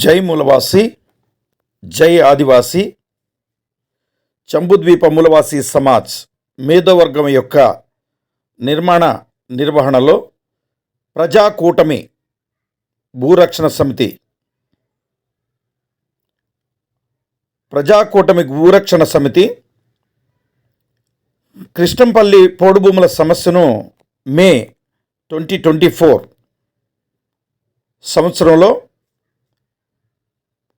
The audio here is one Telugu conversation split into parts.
జై మూలవాసి జై ఆదివాసి చంబుద్వీప మూలవాసి సమాజ్ మేధోవర్గం యొక్క నిర్మాణ నిర్వహణలో ప్రజాకూటమి భూరక్షణ సమితి. ప్రజాకూటమి భూరక్షణ సమితి కృష్ణంపల్లి పోడుభూముల సమస్యను మే ట్వంటీ ట్వంటీ ఫోర్ సంవత్సరంలో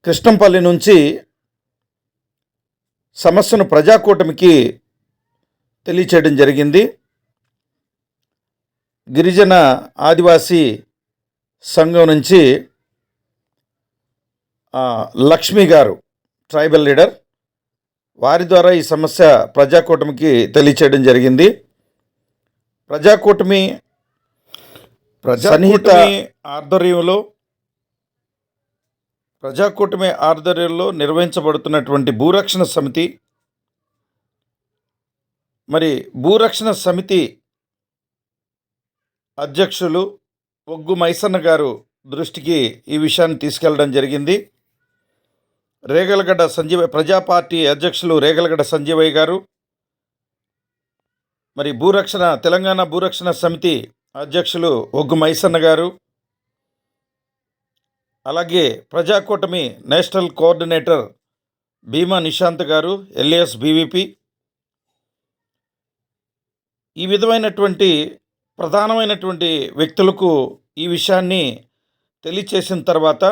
కృష్ణంపల్లి నుంచి సమస్యను ప్రజాకూటమికి తెలియచేయడం జరిగింది. గిరిజన ఆదివాసీ సంఘం నుంచి లక్ష్మి గారు ట్రైబల్ లీడర్ వారి ద్వారా ఈ సమస్య ప్రజాకూటమికి తెలియచేయడం జరిగింది. ప్రజాకూటమి సన్నిహిత ఆధ్వర్యంలో ప్రజాకూటమి ఆధ్వర్యంలో నిర్వహించబడుతున్నటువంటి భూరక్షణ సమితి. మరి భూరక్షణ సమితి అధ్యక్షులు ఒగ్గు మైసన్న గారు దృష్టికి ఈ విషయాన్ని తీసుకెళ్ళడం జరిగింది. రేగలగడ్డ సంజీవ ప్రజా పార్టీ అధ్యక్షులు రేగలగడ్డ సంజీవయ్య గారు. మరి భూరక్షణ తెలంగాణ భూరక్షణ సమితి అధ్యక్షులు ఒగ్గు మైసన్న గారు. అలాగే ప్రజాకూటమి నేషనల్ కోఆర్డినేటర్ భీమా నిశాంత్ గారు ఎల్ఏఎస్ బీవీపీ. ఈ విధమైనటువంటి ప్రధానమైనటువంటి వ్యక్తులకు ఈ విషయాన్ని తెలియచేసిన తర్వాత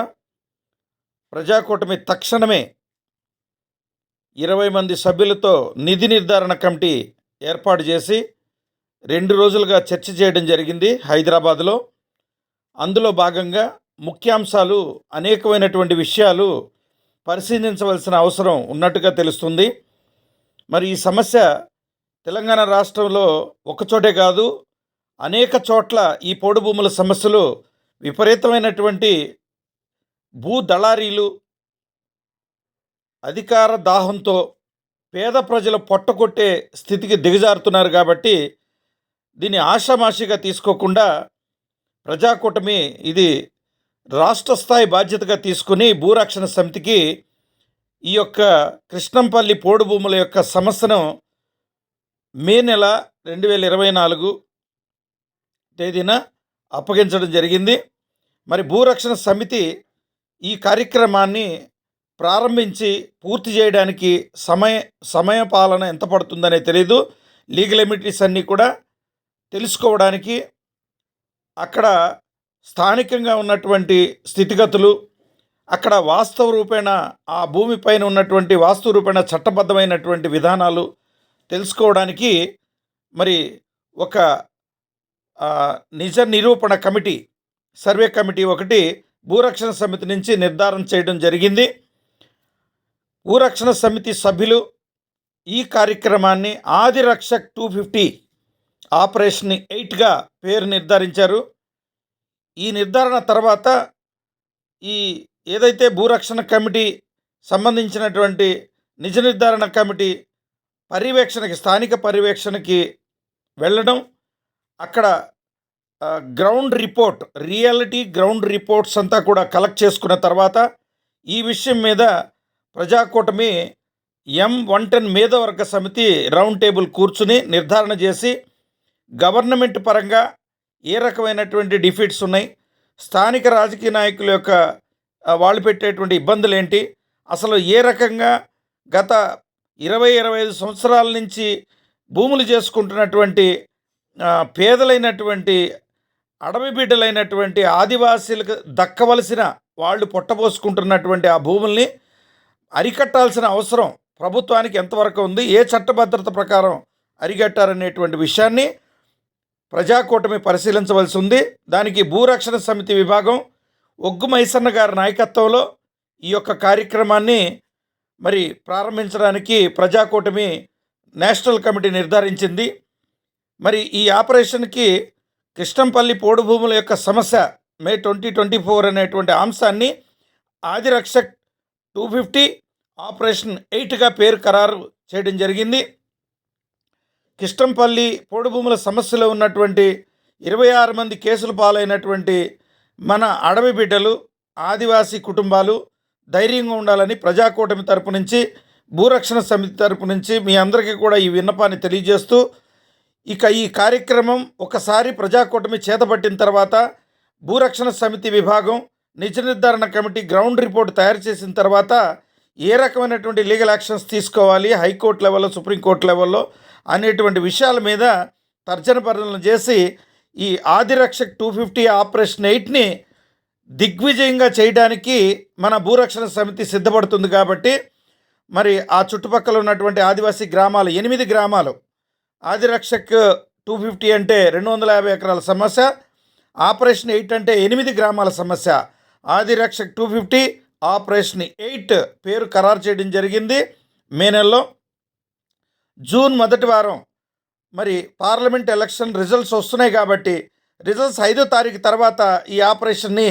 ప్రజాకూటమి తక్షణమే ఇరవై మంది సభ్యులతో నిధి నిర్ధారణ కమిటీ ఏర్పాటు చేసి రెండు రోజులుగా చర్చ చేయడం జరిగింది హైదరాబాద్లో. అందులో భాగంగా ముఖ్యాంశాలు అనేకమైనటువంటి విషయాలు పరిశీలించవలసిన అవసరం ఉన్నట్టుగా తెలుస్తుంది. మరి ఈ సమస్య తెలంగాణ రాష్ట్రంలో ఒకచోటే కాదు అనేక చోట్ల ఈ పోడు భూముల సమస్యలు విపరీతమైనటువంటి భూ దళారీలు అధికార దాహంతో పేద ప్రజల పొట్టకొట్టే స్థితికి దిగజారుతున్నారు కాబట్టి దీన్ని ఆషామాషిగా తీసుకోకుండా ప్రజాకూటమి ఇది రాష్ట్ర స్థాయి బాధ్యతగా తీసుకుని భూరక్షణ సమితికి ఈ యొక్క కృష్ణంపల్లి పోడు భూముల యొక్క సమస్యను మే నెల రెండు వేల ఇరవై నాలుగు తేదీన అప్పగించడం జరిగింది. మరి భూరక్షణ సమితి ఈ కార్యక్రమాన్ని ప్రారంభించి పూర్తి చేయడానికి సమయ సమయ పాలన ఎంత పడుతుందనే తెలియదు లీగల్ ఎమిటీస్ అన్నీ కూడా తెలుసుకోవడానికి అక్కడ స్థానికంగా ఉన్నటువంటి స్థితిగతులు అక్కడ వాస్తవ రూపేణ ఆ భూమిపైన ఉన్నటువంటి వాస్తు రూపేణ చట్టబద్ధమైనటువంటి విధానాలు తెలుసుకోవడానికి మరి ఒక నిజ నిరూపణ కమిటీ సర్వే కమిటీ ఒకటి భూరక్షణ సమితి నుంచి నిర్ధారణ చేయడం జరిగింది. భూరక్షణ సమితి సభ్యులు ఈ కార్యక్రమాన్ని ఆదిరక్షక్ టూ ఫిఫ్టీ ఆపరేషన్ ఎయిట్గా పేరు నిర్ధారించారు. ఈ నిర్ధారణ తర్వాత ఈ ఏదైతే భూరక్షణ కమిటీ సంబంధించినటువంటి నిజ నిర్ధారణ కమిటీ పర్యవేక్షణకి స్థానిక పర్యవేక్షణకి వెళ్ళడం అక్కడ ground report reality ground reports అంతా కూడా కలెక్ట్ చేసుకున్న తర్వాత ఈ విషయం మీద ప్రజాకూటమి ఎం వన్ టెన్ మేధవర్గ సమితి రౌండ్ టేబుల్ కూర్చుని నిర్ధారణ చేసి గవర్నమెంట్ పరంగా ఏ రకమైనటువంటి డిఫిట్స్ ఉన్నాయి? స్థానిక రాజకీయ నాయకుల యొక్క వాళ్ళు పెట్టేటువంటి ఇబ్బందులు ఏంటి అసలు ఏ రకంగా గత ఇరవై ఇరవై ఐదు సంవత్సరాల నుంచి భూములు చేసుకుంటున్నటువంటి పేదలైనటువంటి అడవి బిడ్డలైనటువంటి ఆదివాసీలకు దక్కవలసిన వాళ్ళు పొట్టబోసుకుంటున్నటువంటి ఆ భూముల్ని అరికట్టాల్సిన అవసరం ప్రభుత్వానికి ఎంతవరకు ఉంది? ఏ చట్టభద్రత ప్రకారం అరికట్టారనేటువంటి విషయాన్ని ప్రజాకూటమి పరిశీలించవలసి ఉంది. దానికి భూరక్షణ సమితి విభాగం ఒగ్గు మైసన్న గారి నాయకత్వంలో ఈ యొక్క కార్యక్రమాన్ని మరి ప్రారంభించడానికి ప్రజాకూటమి నేషనల్ కమిటీ నిర్ధారించింది. మరి ఈ ఆపరేషన్కి కృష్ణంపల్లి పోడు భూముల యొక్క సమస్య మే ట్వంటీ ట్వంటీ ఫోర్ అనేటువంటి అంశాన్ని ఆదిరక్షక్ టూ ఫిఫ్టీ ఆపరేషన్ ఎయిట్గా పేరు ఖరారు చేయడం జరిగింది. కిష్టంపల్లి పోడు భూముల సమస్యలో ఉన్నటువంటి ఇరవై ఆరు మంది కేసులు పాలైనటువంటి మన అడవి బిడ్డలు ఆదివాసీ కుటుంబాలు ధైర్యంగా ఉండాలని ప్రజాకూటమి తరపు నుంచి భూరక్షణ సమితి తరపు నుంచి మీ అందరికీ కూడా ఈ విన్నపాన్ని తెలియజేస్తూ ఇక ఈ కార్యక్రమం ఒకసారి ప్రజాకూటమి చేతపట్టిన తర్వాత భూరక్షణ సమితి విభాగం నిజ నిర్ధారణ కమిటీ గ్రౌండ్ రిపోర్ట్ తయారు చేసిన తర్వాత ఏ రకమైనటువంటి లీగల్ యాక్షన్స్ తీసుకోవాలి హైకోర్టు లెవెల్లో సుప్రీంకోర్టు లెవెల్లో అనేటువంటి విషయాల మీద తర్జన భర్జనలు చేసి ఈ ఆదిరక్షక్ టూ ఫిఫ్టీ ఆపరేషన్ ఎయిట్ని దిగ్విజయంగా చేయడానికి మన భూరక్షణ సమితి సిద్ధపడుతుంది కాబట్టి మరి ఆ చుట్టుపక్కల ఉన్నటువంటి ఆదివాసీ గ్రామాలు ఎనిమిది గ్రామాలు. ఆదిరక్షక్ టూ ఫిఫ్టీ అంటే రెండు వందల యాభై ఎకరాల సమస్య ఆపరేషన్ ఎయిట్ అంటే ఎనిమిది గ్రామాల సమస్య. Adirakshak two fifty operation eight పేరు ఖరారు చేయడం జరిగింది మే నెలలో. జూన్ మొదటి వారం. మరి పార్లమెంట్ ఎలక్షన్ రిజల్ట్స్ వస్తున్నాయి కాబట్టి రిజల్ట్స్ ఐదో తారీఖు తర్వాత ఈ ఆపరేషన్ని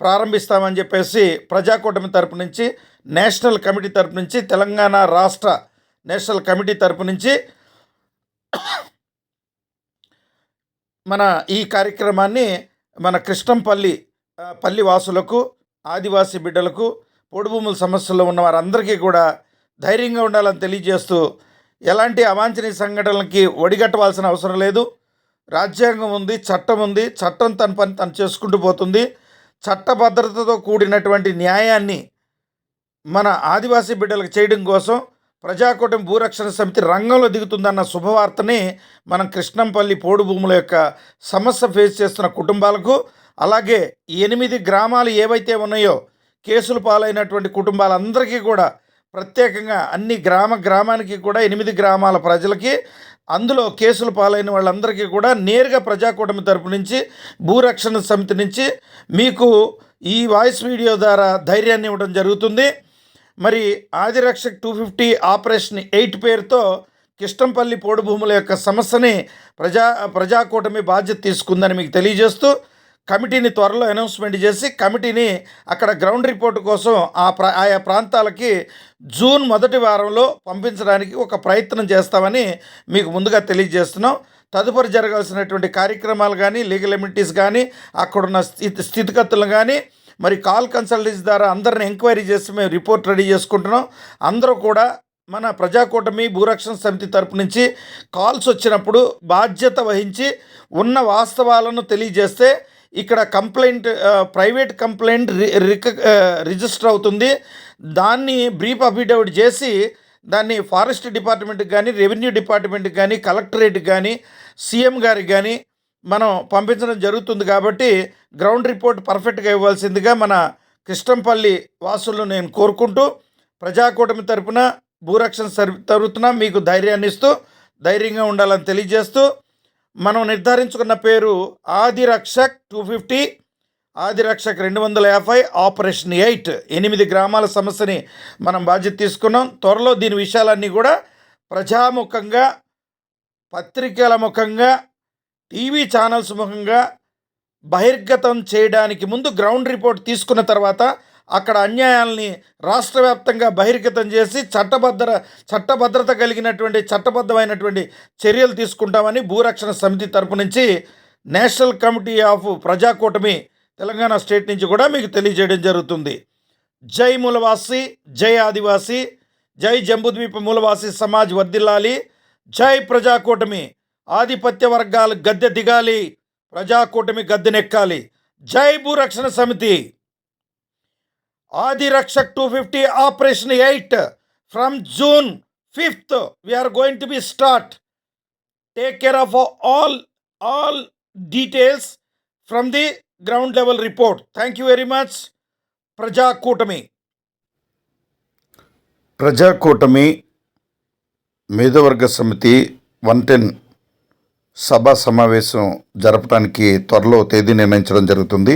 ప్రారంభిస్తామని చెప్పేసి ప్రజాకూటమి తరపు నుంచి నేషనల్ కమిటీ తరపు నుంచి తెలంగాణ రాష్ట్ర నేషనల్ కమిటీ తరపు నుంచి మన ఈ కార్యక్రమాన్ని మన కృష్ణంపల్లి పల్లి వాసులకు ఆదివాసీ బిడ్డలకు పొడుభూముల సమస్యల్లో ఉన్న వారందరికీ కూడా ధైర్యంగా ఉండాలని తెలియజేస్తూ ఎలాంటి అవాంఛనీయ సంఘటనలకి ఒడిగట్టవలసిన అవసరం లేదు. రాజ్యాంగం ఉంది చట్టం ఉంది చట్టం తన పని తను చేసుకుంటూ పోతుంది. చట్టభద్రతతో కూడినటువంటి న్యాయాన్ని మన ఆదివాసీ బిడ్డలకు చేయడం కోసం ప్రజాకూటం భూరక్షణ సమితి రంగంలో దిగుతుందన్న శుభవార్తని మనం కృష్ణంపల్లి పోడు భూముల యొక్క సమస్య ఫేస్ చేస్తున్న కుటుంబాలకు అలాగే ఎనిమిది గ్రామాలు ఏవైతే ఉన్నాయో కేసులు పాలైనటువంటి కుటుంబాలందరికీ కూడా ప్రత్యేకంగా అన్ని గ్రామ గ్రామానికి కూడా ఎనిమిది గ్రామాల ప్రజలకి అందులో కేసులు పాలైన వాళ్ళందరికీ కూడా నేరుగా ప్రజాకూటమి తరపు నుంచి భూరక్షణ సమితి నుంచి మీకు ఈ వాయిస్ వీడియో ద్వారా ధైర్యాన్ని ఇవ్వడం జరుగుతుంది. మరి Adirakshak two fifty operation eight పేరుతో కిష్టంపల్లి పోడు భూముల యొక్క సమస్యని ప్రజా ప్రజాకూటమి బాధ్యత తీసుకుందని మీకు తెలియజేస్తూ కమిటీని త్వరలో అనౌన్స్మెంట్ చేసి కమిటీని అక్కడ గ్రౌండ్ రిపోర్ట్ కోసం ఆ ప్ర ఆయా ప్రాంతాలకి జూన్ మొదటి వారంలో పంపించడానికి ఒక ప్రయత్నం చేస్తామని మీకు ముందుగా తెలియజేస్తున్నాం. తదుపరి జరగాల్సినటువంటి కార్యక్రమాలు కానీ లీగల్ ఎమిటీస్ కానీ అక్కడున్న స్థితి స్థితిగతులు కానీ మరి కాల్ కన్సల్టెన్సీ ద్వారా అందరిని ఎంక్వైరీ చేసి మేము రిపోర్ట్ రెడీ చేసుకుంటున్నాం. అందరూ కూడా మన ప్రజాకూటమి భూరక్షణ సమితి తరపు నుంచి కాల్స్ వచ్చినప్పుడు బాధ్యత వహించి ఉన్న వాస్తవాలను తెలియజేస్తే ఇక్కడ కంప్లైంట్ ప్రైవేట్ కంప్లైంట్ రి రిక రిజిస్టర్ అవుతుంది. దాన్ని బ్రీఫ్ అఫిడవిట్ చేసి దాన్ని ఫారెస్ట్ డిపార్ట్మెంట్కి కానీ రెవెన్యూ డిపార్ట్మెంట్కి కానీ కలెక్టరేట్కి కానీ సీఎం గారికి కానీ మనం పంపించడం జరుగుతుంది కాబట్టి గ్రౌండ్ రిపోర్ట్ పర్ఫెక్ట్గా ఇవ్వాల్సిందిగా మన కృష్ణంపల్లి వాసులను నేను కోరుకుంటూ ప్రజాకూటమి తరపున భూరక్షణ సర్ తరపున మీకు ధైర్యాన్ని ఇస్తూ ధైర్యంగా ఉండాలని తెలియజేస్తూ మనం నిర్ధారించుకున్న పేరు ఆదిరక్షక్ టూ ఫిఫ్టీ ఆదిరక్షక్ రెండు వందల యాభై ఆపరేషన్ ఎయిట్. ఎనిమిది గ్రామాల సమస్యని మనం బాధ్యత తీసుకున్నాం. త్వరలో దీని విషయాలన్నీ కూడా ప్రజాముఖంగా పత్రికల ముఖంగా టీవీ ఛానల్స్ ముఖంగా బహిర్గతం చేయడానికి ముందు గ్రౌండ్ రిపోర్ట్ తీసుకున్న తర్వాత అక్కడ అన్యాయాల్ని రాష్ట్ర వ్యాప్తంగా బహిర్గతం చేసి చట్టభద్ర చట్టభద్రత కలిగినటువంటి చట్టబద్ధమైనటువంటి చర్యలు తీసుకుంటామని భూరక్షణ సమితి తరపు నుంచి national committee of Prajakutami Telangana state నుంచి కూడా మీకు తెలియజేయడం జరుగుతుంది. జై మూలవాసి జై ఆదివాసి జై జంబుద్వీప మూలవాసి సమాజ్ వర్ధిల్లాలి జై ప్రజాకూటమి ఆధిపత్య వర్గాలు గద్దె దిగాలి ప్రజాకూటమి గద్దెనెక్కాలి జై Bhurakshana Samiti! Adirakshak two fifty operation eight from June fifth. We're going to be start take care of all all details from the ground level report thank you very much Prajakutami Prajakutami Medhavarga Samiti one ten సభా సమావేశం జరపడానికి త్వరలో తేదీ నిర్ణయించడం జరుగుతుంది